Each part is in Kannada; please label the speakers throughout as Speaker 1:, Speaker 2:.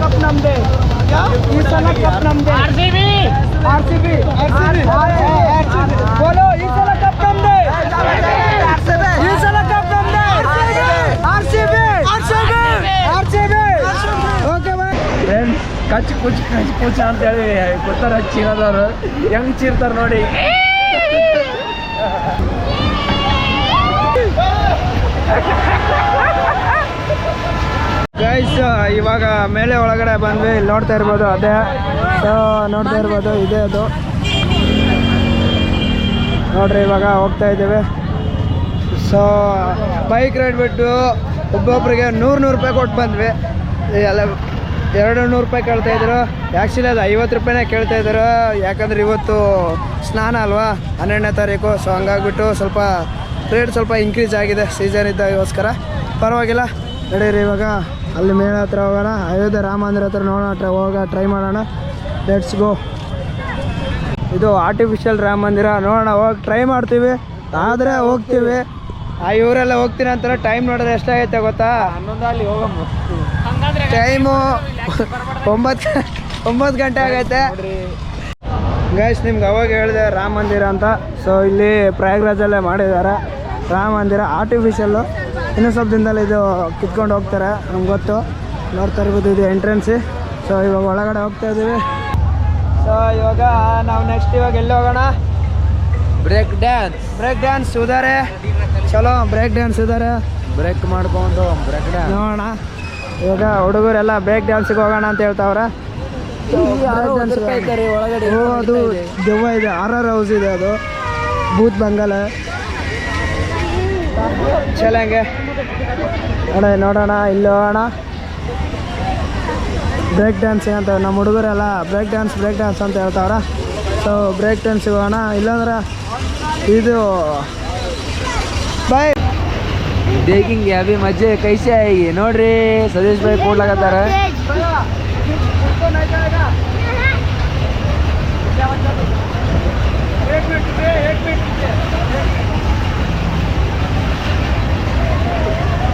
Speaker 1: ಕಪ್ ನಮ್ದೆ ಈ ಸಲ ಕಪ್ ನಮ್ದೆ R C B R C B ಬೋಲೋ ಈ ಸಲ ಕಪ್ ನಮ್ದೆ ಈ ಸಲ ಕಪ್ ನಮ್ದೆ R C B R C B R C B okay boy
Speaker 2: friend ಕಚ್ ಕುಚ್ ಕಚ್ ಕುಚ್ ಅಂತೇಳಿ ಗೊತ್ತಾರ ಚೀನಾದವ್ರು ಹೆಂಗ್ ಚೀರ್ತಾರ ನೋಡಿ.
Speaker 1: ಗೈಸ್ ಇವಾಗ ಮೇಲೆ ಒಳಗಡೆ ಬಂದ್ವಿ, ಇಲ್ಲಿ ನೋಡ್ತಾ ಇರ್ಬೋದು ಅದೇ. ನೋಡ್ತಾ ಇರ್ಬೋದು, ಇದೇ ಅದು. ನೋಡ್ರಿ, ಇವಾಗ ಹೋಗ್ತಾ ಇದ್ದೇವೆ. ಸೊ ಬೈಕ್ ರೈಡ್ ಬಿಟ್ಟು ಒಬ್ಬೊಬ್ರಿಗೆ ನೂರು ನೂರು ರೂಪಾಯಿ ಕೊಟ್ಟು ಬಂದ್ವಿ. ಎಲ್ಲ ಎರಡು ನೂರು ರೂಪಾಯಿ ಕೇಳ್ತಾ ಇದ್ರು. ಆ್ಯಕ್ಚುಲಿ ಅದು ಐವತ್ತು ರೂಪಾಯಿನೇ ಕೇಳ್ತಾ ಇದ್ರು. ಯಾಕಂದ್ರೆ ಇವತ್ತು ಸ್ನಾನ ಅಲ್ವಾ? ಹನ್ನೆರಡನೇ ತಾರೀಕು. ಸೊ ಹಂಗಾಗ್ಬಿಟ್ಟು ಸ್ವಲ್ಪ ರೇಟ್ ಸ್ವಲ್ಪ ಇನ್ಕ್ರೀಸ್ ಆಗಿದೆ ಸೀಸನ್ ಇದ್ದಾಗೋಸ್ಕರ ಪರವಾಗಿಲ್ಲ. ನಡೀರಿ ಇವಾಗ. ಅಲ್ಲಿ ಮೇಳ ಹತ್ರ ಹೋಗೋಣ. ಅಯೋಧ್ಯೆ ರಾಮ ಮಂದಿರ ಹತ್ರ ನೋಡೋಣ ಟ್ರೈ ಹೋಗ ಟ್ರೈ ಮಾಡೋಣ. ಲೆಟ್ಸ್ ಗೋ ಇದು ಆರ್ಟಿಫಿಷಿಯಲ್ ರಾಮ ಮಂದಿರ ನೋಡೋಣ ಹೋಗಿ ಟ್ರೈ ಮಾಡ್ತೀವಿ. ಆದರೆ ಹೋಗ್ತೀವಿ. ಆ ಇವರೆಲ್ಲ ಹೋಗ್ತೀನಿ ಅಂತಾರೆ ಟೈಮ್ ನೋಡಿದ್ರೆ ಎಷ್ಟಾಗೈತೆ ಗೊತ್ತಾ?
Speaker 2: ಹನ್ನೊಂದಲ್ಲಿ ಹೋಗಮ್ಮ
Speaker 1: ಟೈಮು ಒಂಬತ್ತು ಒಂಬತ್ತು ಗಂಟೆ ಆಗೈತೆ. ಗೈಸ್ ನಿಮ್ಗೆ ಅವಾಗ ಹೇಳಿದೆ ರಾಮ ಮಂದಿರ ಅಂತ. ಸೊ ಇಲ್ಲಿ ಪ್ರಯಾಗ್ರಾಜಲ್ಲೇ ಮಾಡಿದ್ದಾರೆ. ರಾಮ ಮಂದಿರ ಆರ್ಟಿಫಿಷಿಯಲ್ಲು ಇನ್ನೂ ಸ್ವಲ್ಪ ದಿನದಲ್ಲಿ ಇದು ಕಿತ್ಕೊಂಡು ಹೋಗ್ತಾರೆ ನಮ್ಗೆ ಗೊತ್ತು. ನೋಡ್ತಾ ಇರ್ಬೋದು ಇದು ಎಂಟ್ರೆನ್ಸಿ ಸೊ ಇವಾಗ ಒಳಗಡೆ ಹೋಗ್ತಾ ಇದ್ದೀವಿ. ಸೊ ಇವಾಗ ನಾವು ನೆಕ್ಸ್ಟ್ ಇವಾಗ ಎಲ್ಲಿ ಹೋಗೋಣ?
Speaker 2: ಬ್ರೇಕ್ ಡ್ಯಾನ್ಸ್
Speaker 1: ಬ್ರೇಕ್ ಡ್ಯಾನ್ಸ್ ಇದಾರೆ ಚಲೋ ಬ್ರೇಕ್ ಡ್ಯಾನ್ಸ್ ಇದಾರೆ
Speaker 2: ಬ್ರೇಕ್ ಮಾಡ್ಕೊಂಡು ಬ್ರೇಕ್ ಡ್ಯಾನ್ಸ್
Speaker 1: ನೋಡೋಣ. ಇವಾಗ ಹುಡುಗರೆಲ್ಲ ಬ್ರೇಕ್ ಡ್ಯಾನ್ಸಿಗೆ ಹೋಗೋಣ ಅಂತ ಹೇಳ್ತಾವ್ರೆ. ಅದು ದೆವ್ವ ಇದೆ ಆರ್ ಆರ್ ಹೌಸ್ ಇದೆ ಅದು. ಭೂತ್ ಬಂಗಾಲ. ಚಲಂಗೆ. ಅಣ್ಣ ನೋಡೋಣ ಇಲ್ಲಿ ಹೋಗೋಣ. ಬ್ರೇಕ್ ಡ್ಯಾನ್ಸ್ ಏನಂತ ನಮ್ಮ ಹುಡುಗರೆಲ್ಲ ಬ್ರೇಕ್ ಡ್ಯಾನ್ಸ್ ಬ್ರೇಕ್ ಡ್ಯಾನ್ಸ್ ಅಂತ ಹೇಳ್ತಾವ್ರ. ಸೊ ಬ್ರೇಕ್ ಡ್ಯಾನ್ಸಿಗೆ ಹೋಗೋಣ. ಇಲ್ಲಾಂದ್ರೆ ಇದು ಬಾಯ್
Speaker 2: ಬೇಕಿಂಗ್ ಅಭಿ ಮಜ್ಜೆ ಕೈಸೆ ಆಗಿ ನೋಡ್ರಿ ಸತೀಶ್ ಭಾಯ್ ಕೊಡ್ಲಾಕತ್ತಾರ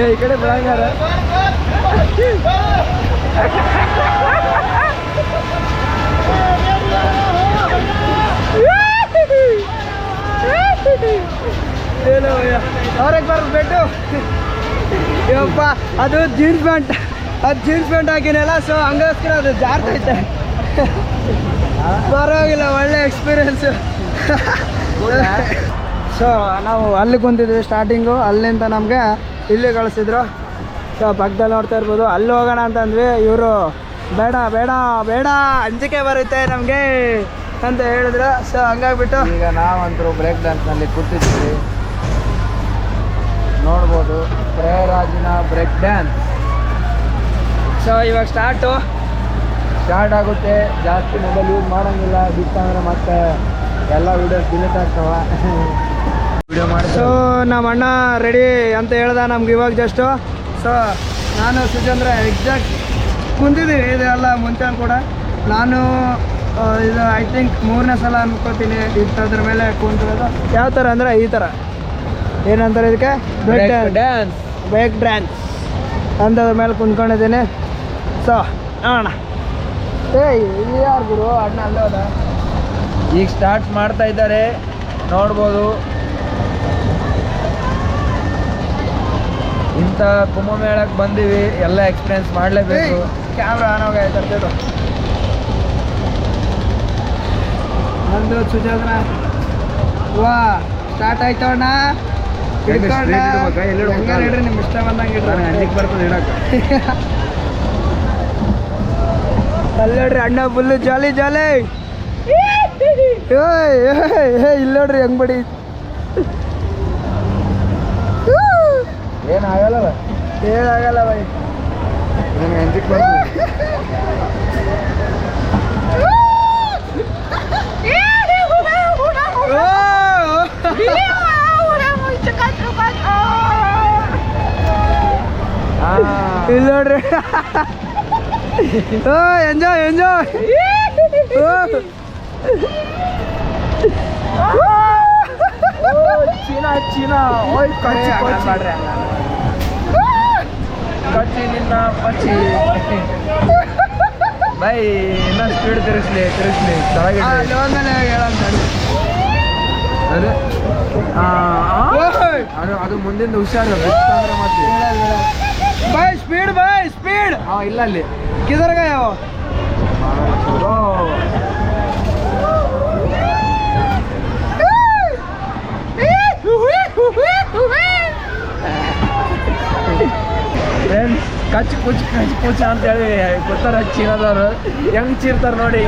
Speaker 2: ಈ ಕಡೆ
Speaker 1: ಅವ್ರಿಗೆ ಬರ್ಬಿಟ್ಟು ಯಪ್ಪ, ಅದು ಜೀನ್ಸ್ ಪ್ಯಾಂಟ್ ಅದು ಜೀನ್ಸ್ ಪ್ಯಾಂಟ್ ಹಾಕಿನಲ್ಲ ಸೊ ಹಂಗೋಸ್ಕರ ಅದು ಜಾರ್ತೈತೆ ಪರವಾಗಿಲ್ಲ, ಒಳ್ಳೆ ಎಕ್ಸ್ಪೀರಿಯನ್ಸು ಸೊ ನಾವು ಅಲ್ಲಿ ಕುಂತಿದ್ವಿ ಸ್ಟಾರ್ಟಿಂಗು ಅಲ್ಲಿಂದ ನಮಗೆ ಇಲ್ಲಿ ಕಳಿಸಿದ್ರು. ಸೊ ಪಕ್ಕದಲ್ಲಿ ನೋಡ್ತಾ ಇರ್ಬೋದು. ಅಲ್ಲಿ ಹೋಗೋಣ ಅಂತಂದ್ವಿ ಇವರು, ಬೇಡ ಬೇಡ ಬೇಡ, ಅಂಜಿಕೆ ಬರುತ್ತೆ ನಮಗೆ ಅಂತ ಹೇಳಿದ್ರು. ಸೊ ಹಂಗಾಗ್ಬಿಟ್ಟು
Speaker 2: ಈಗ ನಾವಂತರೂ ಬ್ರೇಕ್ ಡ್ಯಾನ್ಸ್ನಲ್ಲಿ ಕೂತಿದ್ದೀವಿ ನೋಡ್ಬೋದು ಪ್ರಯಾರಾಜಿನ ಬ್ರೇಕ್ ಡ್ಯಾನ್ಸ್.
Speaker 1: ಸೊ ಇವಾಗ ಸ್ಟಾರ್ಟು
Speaker 2: ಸ್ಟಾರ್ಟ್ ಆಗುತ್ತೆ. ಜಾಸ್ತಿ ಮೊಬೈಲ್ ಯೂಸ್ ಮಾಡೋಂಗಿಲ್ಲ. ಬಿತ್ತಂದ್ರೆ ಮತ್ತೆ ಎಲ್ಲ ವಿಡಿಯೋಸ್ ಡಿಲೀಟ್ ಆಗ್ತಾವ. ವಿಡಿಯೋ ಮಾಡಿ
Speaker 1: ಸೊ ನಮ್ಮ ಅಣ್ಣ ರೆಡಿ ಅಂತ ಹೇಳ್ದ ನಮ್ಗೆ ಇವಾಗ ಜಸ್ಟು ಸೊ ನಾನು ಸುಚಂದ್ರ ಎಕ್ಸಾಕ್ಟ್ ಕುಂತಿದ್ದೀವಿ ಇದೆಲ್ಲ ಮುಂಚೆ ಕೂಡ. ನಾನು ಇದು ಐ ಥಿಂಕ್ ಮೂರನೇ ಸಲ ಅನ್ಕೋತೀನಿ. ಇಂಥದ್ರ ಮೇಲೆ ಕುಂತಿರೋದು. ಯಾವ ಥರ ಅಂದರೆ ಈ ಥರ ಏನಂತಾರೆ ಇದಕ್ಕೆ? ಡ್ಯಾನ್ಸ್
Speaker 2: ಡ್ಯಾನ್ಸ್
Speaker 1: ಬ್ರೇಕ್ ಡ್ಯಾನ್ಸ್ ಅಂಥದ್ರ ಮೇಲೆ ಕುಂತ್ಕೊಂಡಿದ್ದೀನಿ. ಸೊ ನೋಡೋಣ. ಏಯ್ ಯಾರು ಗುರು? ಅಣ್ಣ ಅಲ್ಲೋದ
Speaker 2: ಈಗ ಸ್ಟಾರ್ಟ್ ಮಾಡ್ತಾ ಇದ್ದಾರೆ. ನೋಡ್ಬೋದು. ಇಂಥ ಕುಂಭಮೇಳಕ್ಕೆ ಬಂದೀವಿ. ಎಲ್ಲ ಎಕ್ಸ್ಪೀರಿಯನ್ಸ್ ಮಾಡಲೇಬೇಕು.
Speaker 1: ಕ್ಯಾಮ್ರಾ ಆನ್ ಅಂತೇಳು ನಂದು ಸುಜಾತ್ರ ವಾ ಸ್ಟಾರ್ಟ್ ಆಯ್ತು ಅಣ್ಣ. ಹಿಡ್ಕೊಂಡ
Speaker 2: straight ಇಡ್ಬೇಕಾ? ಎಲ್ಲಿ ಇಡ್ಬೇಕಾ?
Speaker 1: ಹೆಂಗಾರ ಇಡ್ರಿ ನಿಮ್ ಇಷ್ಟ ಬಂದಂಗೆ
Speaker 2: ನಾನು ಅಂಜಿಕ್ ಬರ್ತದೆ ಇಡಕ್ಕೆ
Speaker 1: ಅಲ್ಲಿ ನೋಡ್ರಿ ಅಣ್ಣ ಫುಲ್ಲು ಜಾಲಿ ಜಾಲಿ ಇಲ್ಲೋಡ್ರಿ ಹೆಂಗ್ ಬಡಿ.
Speaker 2: ಏನಾಗಲ್ಲ
Speaker 1: ಏನಾಗಲ್ಲ ಬೈ.
Speaker 2: ನನಗೆ ಅಂಜಿಕ್ ಬರ್ತದೆ ಆ,
Speaker 1: ಇಲ್ಲಿ ನೋಡ್ರಿ. ಓ ಎಂಜಾಯ್ ಎಂಜಾಯ್
Speaker 2: ಚೀನಾ ಚೀನಾ. ಓಯ್ ಕಚ್ಚಿ ಕಚ್ಚಿ. ಕಚ್ಚಿ ನಿನ್ನ ಪಚ್ಚಿ. ಬೈ ಇನ್ನ ಸ್ಪೀಡ್ ತಿರುಗಿಸ್ಲಿ ತಿರುಗಿಸ್ಲಿ. ಕೆಳಗೆ ಅದೇ. ಆ? ಅದು ಮುಂದಿಂದ ಹುಷಾರು ಮತ್ತೆ.
Speaker 1: ಬಾಯ್ ಸ್ಪೀಡ್ ಬಾಯ್ ಸ್ಪೀಡ್
Speaker 2: ಹಾಂ ಇಲ್ಲ ಅಲ್ಲಿ.
Speaker 1: ಕಿದರ್
Speaker 2: ಯಾವ? ಕಚ್ ಕುಚ್ ಕಚ್ ಕುಚ್ ಅಂತೇಳಿ ಗೊತ್ತಾರ ಚೀನಾದವರು. ಹೆಂಗ್ ಚೀರ್ತಾರ ನೋಡಿ.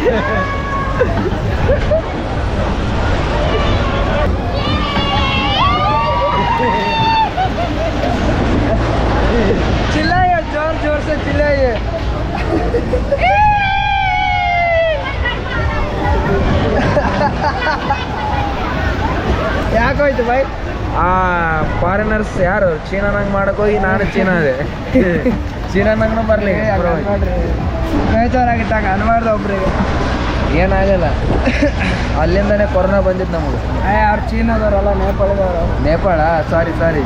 Speaker 1: Yeah. ಬೈ
Speaker 2: ಆ ಫಾರಿನರ್ಸ್ ಯಾರು? ಚೀನಾನಾಗ ಮಾಡಕ್ ಹೋಗಿ ನಾನು ಚೀನಾ ಅದೇ ಬರಲಿ ಬರ್ಲಿ
Speaker 1: ಬೇಜಾರಾಗಿತ್ತಾಗ ಅನ್ಬಾರ್ದು ಒಬ್ರಿಗೆ.
Speaker 2: ಏನಾಗಲ್ಲ ಅಲ್ಲಿಂದನೇ ಕೊರೋನಾ ಬಂದಿತ್ತು ನಮಗೆ.
Speaker 1: ಅವ್ರು ಚೀನಾದವ್ರಲ್ಲ ನೇಪಾಳದವರು.
Speaker 2: ನೇಪಾಳ ಸಾರಿ ಸಾರಿ.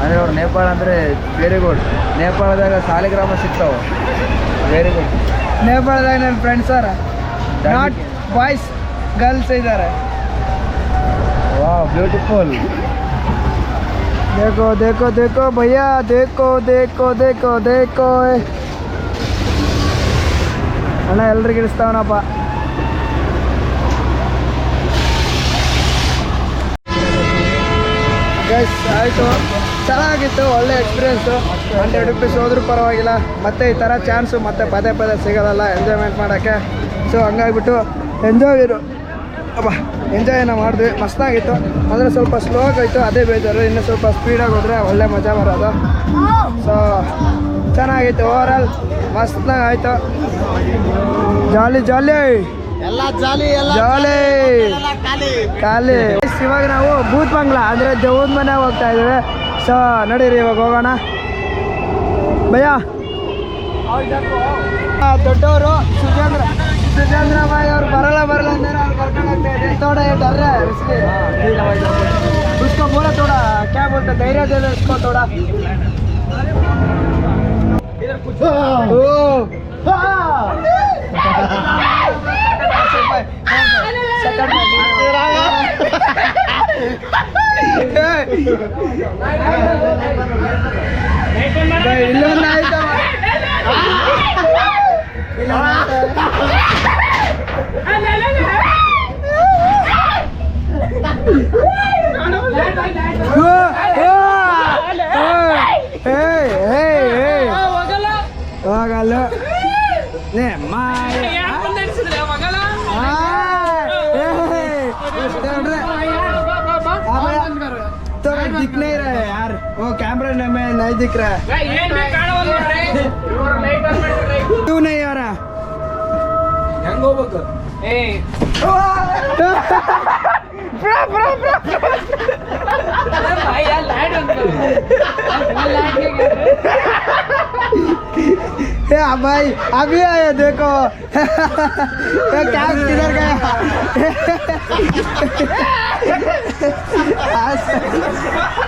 Speaker 2: ಅಂದರೆ ಅವ್ರು ನೇಪಾಳ ಅಂದರೆ ವೆರಿ ಗುಡ್ ನೇಪಾಳದಾಗ ಸಾಲಿಗ್ರಾಮ ಸಿಗ್ತಾವ. ವೆರಿ ಗುಡ್
Speaker 1: ನೇಪಾಳದಾಗ ನನ್ನ friends sir not boys girls ಇದ್ದಾರೆ
Speaker 2: ವಾ ಬ್ಯೂಟಿಫುಲ್
Speaker 1: देखो देखो देखो भैया देखो देखो देखो देखो ಅಣ್ಣ ಎಲ್ರಿಗೆ ಇಡಿಸ್ತಾವನಪ್ಪ ಗೈಸ್ ಆಯಿತು ಚೆನ್ನಾಗಿತ್ತು ಒಳ್ಳೆ ಎಕ್ಸ್ಪೀರಿಯೆನ್ಸು ಹಂಡ್ರೆಡ್ ರುಪೀಸ್ ಹೋದ್ರೂ ಪರವಾಗಿಲ್ಲ ಮತ್ತೆ ಈ ಥರ ಚಾನ್ಸು ಮತ್ತೆ ಪದೇ ಪದೇ ಸಿಗೋದಲ್ಲ ಎಂಜಾಯ್ಮೆಂಟ್ ಮಾಡೋಕ್ಕೆ ಸೊ ಹಂಗಾಗ್ಬಿಟ್ಟು ಎಂಜಾಯ್ ಇರು ಅಪ್ಪ ಎಂಜಾಯ್ನ ಮಾಡಿದ್ವಿ ಮಸ್ತಾಗಿತ್ತು. ಅಂದರೆ ಸ್ವಲ್ಪ ಸ್ಲೋ ಆಗೋಯ್ತು ಅದೇ ಬೇಜಾರು. ಇನ್ನು ಸ್ವಲ್ಪ ಸ್ಪೀಡಾಗಿ ಹೋದರೆ ಒಳ್ಳೆ ಮಜಾ ಬರೋದು. ಸೊ ಚೆನ್ನಾಗಿತ್ತು. ಓವರ್ ಆಲ್ ಮಸ್ತಾಗಿ ಆಯಿತು. ಜಾಲಿ ಜಾಲಿ
Speaker 3: ಎಲ್ಲ ಜಾಲಿ ಎಲ್ಲ
Speaker 1: ಜಾಲಿ
Speaker 3: ಖಾಲಿ.
Speaker 1: ಇವಾಗ ನಾವು ಭೂತ್ ಬಂಗ್ಲಾ ಅಂದರೆ ದೇವ್ರ ಮನೆ ಹೋಗ್ತಾ ಇದ್ದೀವಿ. ಸೊ ನಡೀರಿ ಇವಾಗ ಹೋಗೋಣ. ಭಯ್ಯ ದೊಡ್ಡವರು ಸುಜೇಂದ್ರ ಸುಜೇಂದ್ರ ಬಾಯಿ ಅವ್ರು ಬರಲ್ಲ ಬರಲ್ಲ ಅಂದ್ರೆ ಅವ್ರು ಕರ್ಕೊಂಡೋಗ್ತಾ ಇದ್ದಾರೆ ತೋಡ ಡರ್ರೆ ಬಿಸಿಲಿ ಉಸ್ಕೊ ಮೂಲ ತೋಡ ಕ್ಯಾಬ್ ಅಂತ ಧೈರ್ಯದಲ್ಲಿ ಉಸ್ಕೊ ತೋಡ ಓ दिख रहा है। क्यों नहीं आ रहा? ब्रा ब्रा ब्रा। भाई यार लाइट लाइट ये भाई अभी आया देखो। क्या किधर गया?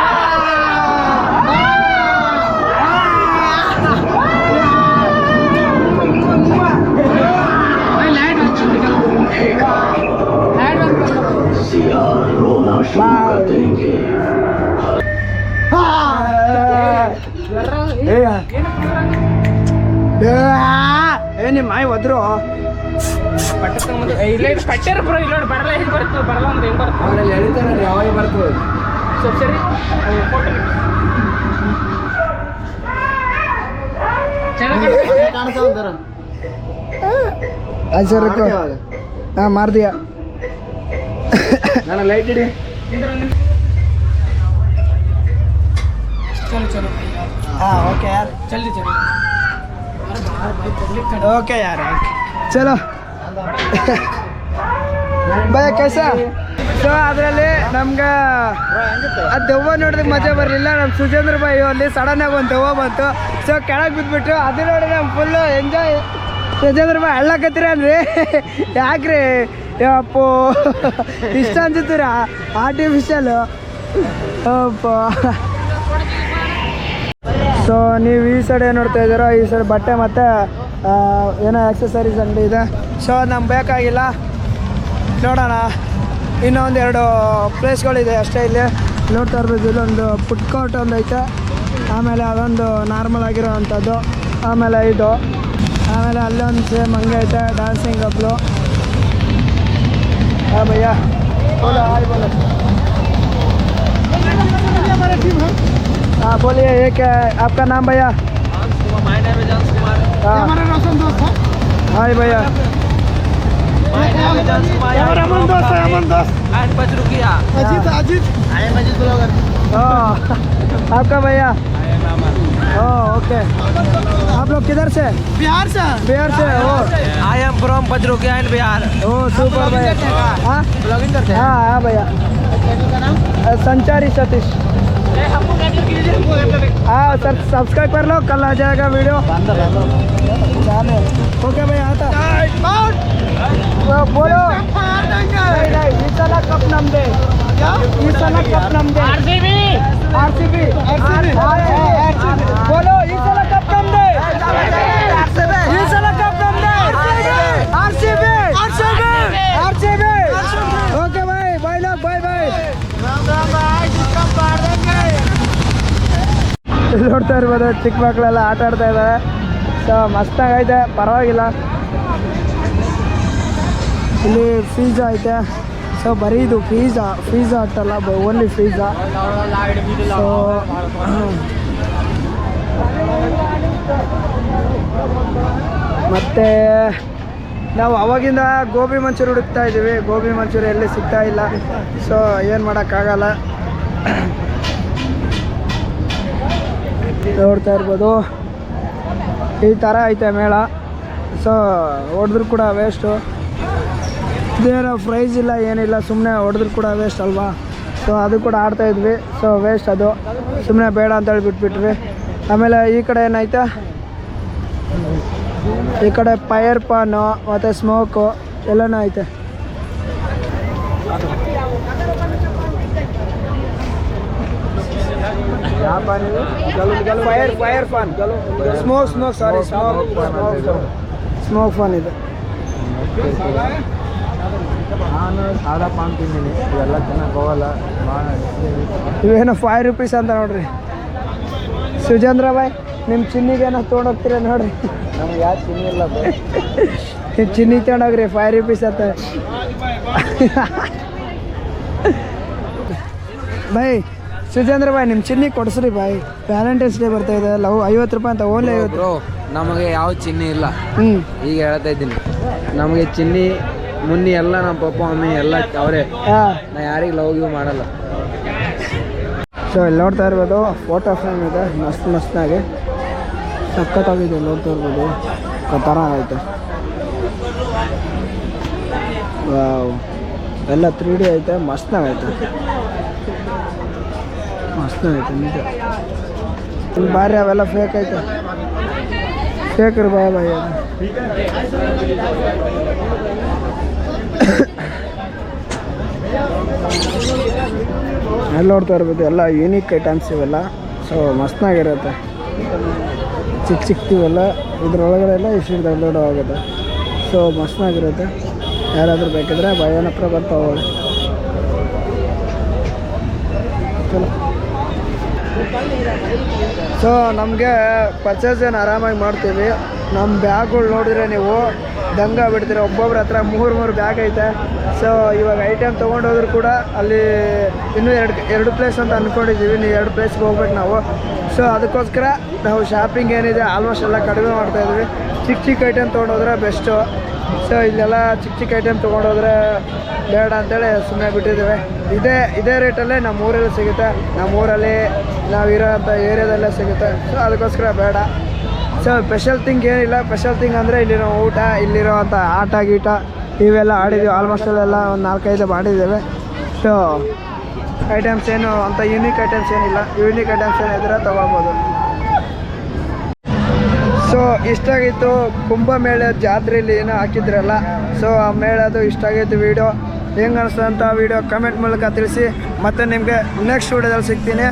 Speaker 1: ಏ ನಿಮ್ಮ ಮಾಯಿ ಒದ್ರು.
Speaker 4: ಪಟ್ಟೆರ ಬ್ರೋ ಇಲ್ಲ ಬರಲ್ಲ ಹೆಂಗ್ ಬರ್ತದೆ ಬರಲ್ಲ ಅಂದ್ರೆ ಹೆಂಗೆ ಬರ್ತದೆ.
Speaker 2: ಅವರಲ್ಲಿ ಎಳಿತಾನೆ ಯಾವಾಗ ಬರ್ತದೆ?
Speaker 4: ಸ್ವಲ್ಪ ಸರಿ.
Speaker 1: ಹಾಂ ಮಾರ್ದಿಯ.
Speaker 2: ನಾನು ಲೈಟ್ ಇಡಿ.
Speaker 4: ಚಲೋ ಚಲೋ.
Speaker 1: ಹಾಂ ಓಕೆ ಯಾರ್?
Speaker 4: ಜಲ್ದಿ ಜಲ್ದಿ.
Speaker 1: ओके यार ओके चलो ಭಯ ಕೈಸ ಸೊ ಅದರಲ್ಲಿ ನಮ್ಗೆ ಆ ದೆವ್ವ ನೋಡಿದ್ರೆ ಮಜಾ ಬರಲಿಲ್ಲ ನಮ್ಮ ಸುಜೇಂದ್ರ ಬಾಯಿ ಅಲ್ಲಿ ಸಡನ್ ಆಗಿ ಒಂದು ದೆವ್ವ ಬಂತು ಸೊ ಕೆಳಗೆ ಬಿದ್ದುಬಿಟ್ಟು ಅದು ನೋಡಿ ನಮ್ಮ ಫುಲ್ಲು ಎಂಜಾಯ್ ಸುಜೇಂದ್ರ ಬಾಯಿ ಹಳ್ಳಕತ್ತೀರ ಅಲ್ರಿ ಯಾಕ್ರಿ ಅಪ್ಪೋ ಇಷ್ಟ ಅನ್ಸುತ್ತೀರ ಆರ್ಟಿಫಿಷಿಯಲು ಅಪ್ಪ ಸೊ ನೀವು ಈ ಸೈಡ್ ಏನು ನೋಡ್ತಾ ಇದ್ದೀರೋ, ಈ ಸೈಡ್ ಬಟ್ಟೆ ಮತ್ತು ಏನೋ ಆಕ್ಸೆಸರೀಸ್ ಅಂಗಡಿ ಇದೆ. ಸೊ ನಮ್ಗೆ ಬೇಕಾಗಿಲ್ಲ. ನೋಡೋಣ. ಇನ್ನೊಂದು ಎರಡು ಪ್ಲೇಸ್ಗಳಿದೆ ಅಷ್ಟೇ ಇಲ್ಲಿ. ನೋಡ್ತಾ ಇರ್ಬೋದು, ಇಲ್ಲೊಂದು ಫುಡ್ ಕೋರ್ಟ್ ಒಂದು ಐತೆ. ಆಮೇಲೆ ಅದೊಂದು ನಾರ್ಮಲ್ ಆಗಿರೋ ಅಂಥದ್ದು ಆಮೇಲೆ ಇದು. ಆಮೇಲೆ ಅಲ್ಲೊಂದು ಸೇಮ್ ಹಂಗೆ ಐತೆ ಡ್ಯಾನ್ಸಿಂಗ್ ಅಪ್ಲು ಹಾಂ ಭಯ್ಯ. ಹಾಯ್ ಬೋಲೋ हाँ बोलिए ये क्या है? आपका नाम भैया? हाँ। हाय भैया। अमन दोस्त है अमन दोस्त। हाँ। आपका भैया? ओके। आप लोग किधर से? बिहार से। बिहार से ओ
Speaker 3: I am from Pachrukhia in Bihar
Speaker 1: oh super भैया। हाँ? हाँ। हाँ? भैया। संचारी सतीश। हाँ सर सब्सक्राइब कर लो कल आ जाएगा वीडियो ओके भाई आता। तो बोलो। नहीं नहीं इस कप नाम दे। कप नाम दे। आरसीबी। आरसीबी। आरसीबी। हाँ, हाँ, हाँ, बोलो कप नाम दे। ನೋಡ್ತಾ ಇರ್ಬೋದು, ಚಿಕ್ಕ ಮಕ್ಕಳೆಲ್ಲ ಆಟ ಆಡ್ತಾ ಇದ್ದಾರೆ. ಸೊ ಮಸ್ತಾಗೈತೆ ಪರವಾಗಿಲ್ಲ. ಇಲ್ಲಿ ಫೀಝಾ ಐತೆ. ಸೊ ಬರೀ ಇದು ಫೀಝಾ ಫೀಝಾ ಅಟ್ಟಲ್ಲ ಓನ್ಲಿ ಫೀಝಾ ಸೊ ಮತ್ತೆ, ನಾವು ಅವಾಗಿಂದ ಗೋಬಿ ಮಂಚೂರಿ ಹುಡುಕ್ತಾ ಇದ್ದೀವಿ. ಗೋಬಿ ಮಂಚೂರಿ ಎಲ್ಲಿ ಸಿಗ್ತಾ ಇಲ್ಲ. ಸೊ ಏನು ಮಾಡೋಕ್ಕಾಗಲ್ಲ. ನೋಡ್ತಾ ಇರ್ಬೋದು. ಈ ಥರ ಐತೆ ಮೇಳ. ಸೊ ಹೊಡೆದ್ರು ಕೂಡ ವೇಸ್ಟು ಇದೇನೋ ಪ್ರೈಸ್ ಇಲ್ಲ, ಏನಿಲ್ಲ ಸುಮ್ಮನೆ ಹೊಡೆದ್ರು ಕೂಡ ವೇಸ್ಟ್ ಅಲ್ವಾ? ಸೊ ಅದು ಕೂಡ ಆಡ್ತಾ ಇದ್ವಿ. ಸೊ ವೇಸ್ಟ್ ಅದು. ಸುಮ್ಮನೆ ಬೇಡ ಅಂತೇಳಿ ಬಿಟ್ಬಿಟ್ವಿ. ಆಮೇಲೆ ಈ ಕಡೆ ಏನೈತೆ ಈ ಕಡೆ ಪೈರ್ ಪಾನು, ಮತ್ತು ಸ್ಮೋಕು ಎಲ್ಲನೂ ಐತೆ. ಫೈರ್ ಫೈರ್ ಫಾನ್ ಸ್ಮೋಕ್ ಸ್ಮೋಕ್ ಸಾರಿ ಸ್ಮೋಕ್ ಸ್ಮೋ ಫಾನ್ ಇದೆ.
Speaker 2: ನಾನು ಸಾದಾ ಪಾನ್ ತಿಂದೀನಿ. ಇವೆಲ್ಲ ಚೆನ್ನಾಗಿ ಹೋಗಲ್ಲ
Speaker 1: ಇವೇನೋ ಫೈವ್ ರುಪೀಸ್ ಅಂತ ನೋಡ್ರಿ. ಸುಜೇಂದ್ರ ಬಾಯ್ ನಿಮ್ಮ ಚಿನ್ನಿಗೇನೋ ತೊಗೊಂಡೋಗ್ತೀರ ನೋಡ್ರಿ.
Speaker 2: ನಮ್ಗೆ ಯಾರು ತಿನ್ನಿಲ್ಲ
Speaker 1: ನೀವು ಚಿನ್ನಿ ತೊಗೊಂಡೋಗ್ರಿ ಫೈವ್ ರುಪೀಸ್ ಅಂತ. ಬಾಯ್ ಸುಜೇಂದ್ರ ಬಾಯ್ ನಿಮ್ಮ ಚಿನ್ನಿ ಕೊಡಿಸ್ರಿ ಬಾಯ್ ವ್ಯಾಲೆಂಟೈನ್ಸ್ ಡೇ ಬರ್ತಾ ಇದೆ ಲವ್ ಐವತ್ತು ರೂಪಾಯಿ ಅಂತ ಓನ್ಲಿ ಐವತ್ತು.
Speaker 2: ಬ್ರೋ ನಮಗೆ ಯಾವ ಚಿನ್ನಿ ಇಲ್ಲ.
Speaker 1: ಹ್ಞೂ
Speaker 2: ಈಗ ಹೇಳ್ತಾ ಇದ್ದೀನಿ. ನಮಗೆ ಚಿನ್ನಿ ಮುನ್ನಿ ಎಲ್ಲ ನಮ್ಮ ಪಪ್ಪ ಮಮ್ಮಿ ಎಲ್ಲ ಅವರೇ.
Speaker 1: ಹಾಂ.
Speaker 2: ನಾ ಯಾರಿಗೆ ಲವ್ ಗಿವ್ ಮಾಡಲ್ಲ.
Speaker 1: ಸೊ ಇಲ್ಲಿ ನೋಡ್ತಾ ಇರ್ಬೋದು ಫೋಟೋ ಫ್ರೇಮ್ ಇದೆ ಮಸ್ತ್ ಮಸ್ತಾಗಿ. ಸಖತ್ತಾಗಿದೆ ನೋಡ್ತಾ ಇರ್ಬೋದು. ಥರ ಆಯಿತು. ಎಲ್ಲ ತ್ರೀ ಡಿ ಐತೆ ಮಸ್ತಾಗೈತೆ ಮಸ್ತಾಗೈತೆ ನಿಜ ಭಾರಿ ಅವೆಲ್ಲ ಫೇಕ್ ಐತೆ. ಫೇಕ್ ರೀ ಬಾಯ್ ಬಾಯ್. ಅಲ್ಲಿ ನೋಡ್ತಾ ಇರ್ಬೋದು, ಎಲ್ಲ ಯೂನಿಕ್ ಐಟಮ್ಸ್ ಇವೆಲ್ಲ. ಸೊ ಮಸ್ತಾಗಿರುತ್ತೆ ಚಿಕ್ಕ ಚಿಕ್ಕದಿವೆಲ್ಲ ಇದ್ರೊಳಗಡೆ ಎಲ್ಲ ಇಷ್ಟು ದೊಡ್ಡ ಆಗುತ್ತೆ. ಸೊ ಮಸ್ತಾಗಿರುತ್ತೆ ಯಾರಾದರೂ ಬೇಕಿದ್ರೆ ಭಯನ ಹತ್ರ ಬರ್ತಾವೆ ಸೊ ನಮಗೆ ಪರ್ಚೇಸ್ ಏನು ಆರಾಮಾಗಿ ಮಾಡ್ತೀವಿ. ನಮ್ಮ ಬ್ಯಾಗ್ಗಳು ನೋಡಿದ್ರೆ ನೀವು ದಂಗ ಬಿಡ್ತೀರ. ಒಬ್ಬೊಬ್ರ ಹತ್ರ ಮೂರು ಮೂರು ಬ್ಯಾಗ್ ಐತೆ. ಸೊ ಇವಾಗ ಐಟಮ್ ತೊಗೊಂಡೋದ್ರು ಕೂಡ ಅಲ್ಲಿ ಇನ್ನೂ ಎರಡು ಎರಡು ಪ್ಲೇಸ್ ಅಂತ ಅಂದ್ಕೊಂಡಿದ್ದೀವಿ ನೀವು ಎರಡು ಪ್ಲೇಸ್ಗೆ ಹೋಗ್ಬೇಕು ನಾವು. ಸೊ ಅದಕ್ಕೋಸ್ಕರ ನಾವು ಶಾಪಿಂಗ್ ಏನಿದೆ ಆಲ್ಮೋಸ್ಟ್ ಎಲ್ಲ ಕಡಿಮೆ ಮಾಡ್ತಾಯಿದ್ವಿ ಚಿಕ್ಕ ಚಿಕ್ಕ ಐಟಮ್ ತೊಗೊಂಡೋದ್ರೆ ಬೆಸ್ಟು ಸೊ ಇಲ್ಲೆಲ್ಲ ಚಿಕ್ಕ ಚಿಕ್ಕ ಐಟಮ್ ತೊಗೊಂಡೋದ್ರೆ ಬೇಡ ಅಂತೇಳಿ ಸುಮ್ಮನೆ ಬಿಟ್ಟಿದ್ದೇವೆ. ಇದೇ ಇದೇ ರೇಟಲ್ಲೇ ನಮ್ಮ ಊರಲ್ಲಿ ಸಿಗುತ್ತೆ. ನಮ್ಮ ಊರಲ್ಲಿ ನಾವಿರೋ ಅಂಥ ಏರಿಯಾದಲ್ಲೇ ಸಿಗುತ್ತೆ. ಸೊ ಅದಕ್ಕೋಸ್ಕರ ಬೇಡ. ಸೊ ಸ್ಪೆಷಲ್ ಥಿಂಗ್ ಏನಿಲ್ಲ. ಸ್ಪೆಷಲ್ ಥಿಂಗ್ ಅಂದರೆ ಇಲ್ಲಿರೋ ಊಟ, ಇಲ್ಲಿರೋ ಅಂಥ ಆಟ, ಗೀಟ, ಇವೆಲ್ಲ ಆಡಿದ್ದೀವಿ ಆಲ್ಮೋಸ್ಟ್ ಅಲ್ಲೆಲ್ಲ ಒಂದು ನಾಲ್ಕೈದು ಮಾಡಿದ್ದೇವೆ ಸೊ ಐಟಮ್ಸ್ ಏನು ಅಂತ ಯೂನಿಕ್ ಐಟಮ್ಸ್ ಏನಿಲ್ಲ. ಯೂನಿಕ್ ಐಟಮ್ಸ್ ಏನಿದ್ರೆ ತೊಗೊಳ್ಬೋದು ಸೊ ಇಷ್ಟಾಗಿತ್ತು ಕುಂಭಮೇಳ ಜಾತ್ರೆಯಲ್ಲಿ ಏನೋ ಹಾಕಿದ್ರಲ್ಲ. ಸೊ ಆ ಮೇಳದು ಇಷ್ಟ ಆಗಿತ್ತು ವೀಡಿಯೋ ಹೆಂಗೆ ಅನಿಸ್ತಂಥ ವೀಡಿಯೋ ಕಮೆಂಟ್ ಮೂಲಕ ತಿಳಿಸಿ. ಮತ್ತು ನಿಮಗೆ ನೆಕ್ಸ್ಟ್ ವೀಡಿಯೋದಲ್ಲಿ ಸಿಗ್ತೀನಿ.